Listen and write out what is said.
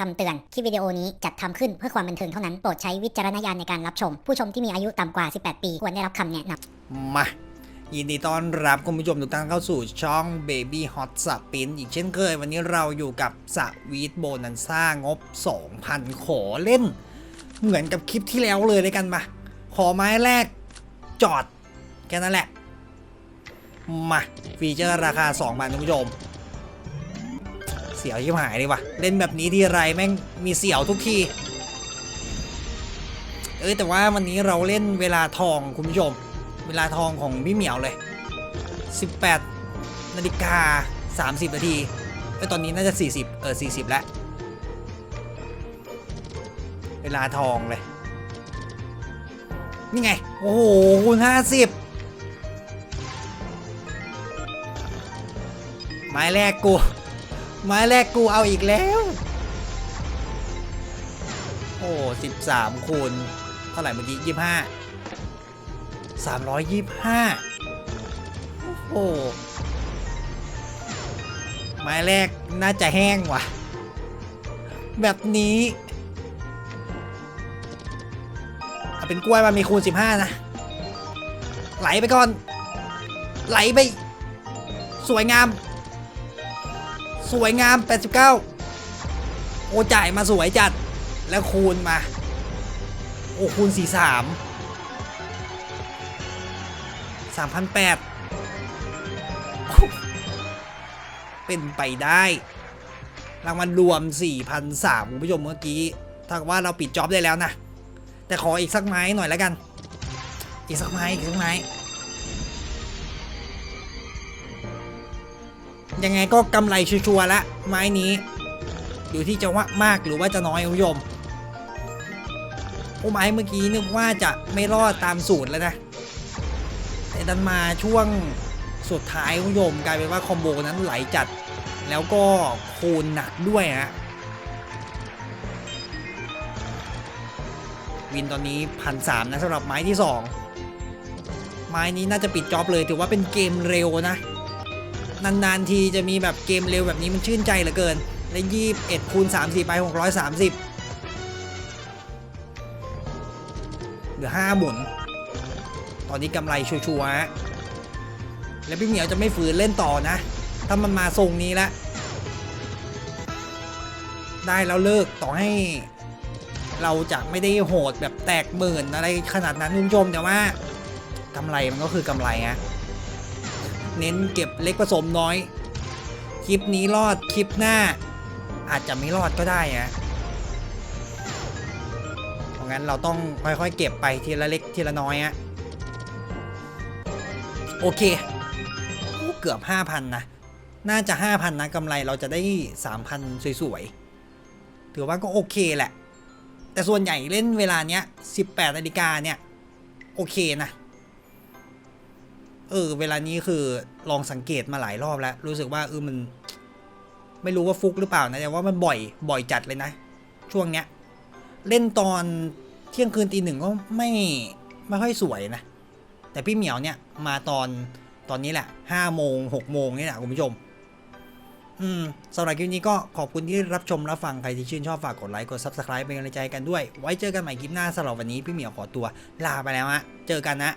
คำเตือน คลิปวิดีโอนี้จัดทำขึ้นเพื่อความบันเทิงเท่านั้น โปรดใช้วิจารณญาณในการรับชม ผู้ชมที่มีอายุต่ำกว่า 18 ปี ควรได้รับคำแนะนำมา ยินดีต้อนรับคุณผู้ชมทุกท่านเข้าสู่ช่อง Baby Hot s p i n อีกเช่นเคย วันนี้เราอยู่กับสวีทโบนันซ่างบ 2,000 ขอเล่น เหมือนกับคลิปที่แล้วเลยเลยกันมาขอไม้แรกจอดแค่นั้นแหละมาฟีเจอร์ราคา 2,000คุณผู้ชม เสียวชิบหายเลยว่ะ เล่นแบบนี้ทีไรแม่งมีเสียวทุกที เอ้ยแต่ว่าวันนี้เราเล่นเวลาทองคุณผู้ชม เวลาทองของพี่เหมียวเลย 18นาฬิกา30นาทีเอ้ยตอนนี้น่าจะ 40 เออ 40 แล้ว เวลาทองเลย นี่ไง โอ้โหคูณ50 ไม้แรกกู ไม้แรกกูเอาอีกแล้ว โอ้13คูณเท่าไหร่เมื่อกี้25 325โอ้โหไม้แรกน่าจะแห้งว่ะ แบบนี้ เอาเป็นกล้วยมามีคูณ15นะ ไหลไปก่อน ไหลไป สวยงาม สวยงาม 89 โอ้จ่ายมาสวยจัด แล้วคูณมา โอ้คูณ 43 3,800 เป็นไปได้ รางวัลรวม 4,300คุณผู้ชมเมื่อกี้ถ้าว่าเราปิดจ็อบได้แล้วนะ แต่ขออีกสักไม้หน่อยแล้วกัน อีกสักไม้อีกสักไม้ ยังไงก็กำไรชัวร์ละไม้นี้ อยู่ที่จะว่ามากหรือว่าจะน้อยคุณผู้ชมโอ้ไม้เมื่อกี้นึกว่าจะไม่รอดตามสูตรแล้วนะแต่ดันมาช่วงสุดท้ายคุณผู้ชมกลายเป็นว่าคอมโบนั้นไหลจัด แล้วก็คูณหนักด้วยฮะวินตอนนี้พันสามนะสำหรับไม้ที่สองไม้นี้น่าจะปิดจ็อบเลยถือว่าเป็นเกมเร็วนะ นานๆทีจะมีแบบเกมเร็วแบบนี้มันชื่นใจเหลือเกิน และยี่สิบเอ็ดคูณสามสี่ไปหกร้อยสามสิบเหลือห้าหมุน ตอนนี้กำไรชัวร์ๆฮะแล้วพี่เหมียวจะไม่ฝืนเล่นต่อนะ ถ้ามันมาทรงนี้แล้วได้แล้วเลิกต่อให้ เราจะไม่ได้โหดแบบแตกหมื่นอะไรขนาดนั้นคุณผู้ชมแต่ว่ากำไรมันก็คือกำไรฮะ เน้นเก็บเล็กผสมน้อย คลิปนี้รอดคลิปหน้า อาจจะไม่รอดก็ได้อะเพราะงั้นเราต้องค่อยๆ เก็บไปทีละเล็กทีละน้อยอะโอเคเกือบ 5,000 นะ น่าจะ 5,000 นะกำไรเราจะได้ 3,000 สวยๆ ถือว่าก็โอเคแหละ แต่ส่วนใหญ่เล่นเวลาเนี้ย 18นาฬิกาเนี่ย โอเคนะ เออ เวลานี้คือลองสังเกตมาหลายรอบแล้ว รู้สึกว่าเออมัน ไม่รู้ว่าฟุกหรือเปล่านะแต่ว่ามันบ่อยบ่อยจัดเลยนะ ช่วงเนี้ย เล่นตอนเที่ยงคืนตีหนึ่งก็ไม่ไม่ค่อยสวยนะ แต่พี่เหมียวเนี่ย มาตอนตอนนี้แหละห้าโมงหกโมงนี่แหละคุณผู้ชม อืมสำหรับคลิปนี้ก็ขอบคุณที่รับชมรับฟังใครที่ชื่นชอบฝากกดไลค์กด subscribe เป็นกำลังใจกันด้วย ไว้เจอกันใหม่คลิปหน้าสำหรับวันนี้พี่เหมียวขอตัวลาไปแล้วฮะเจอกันนะ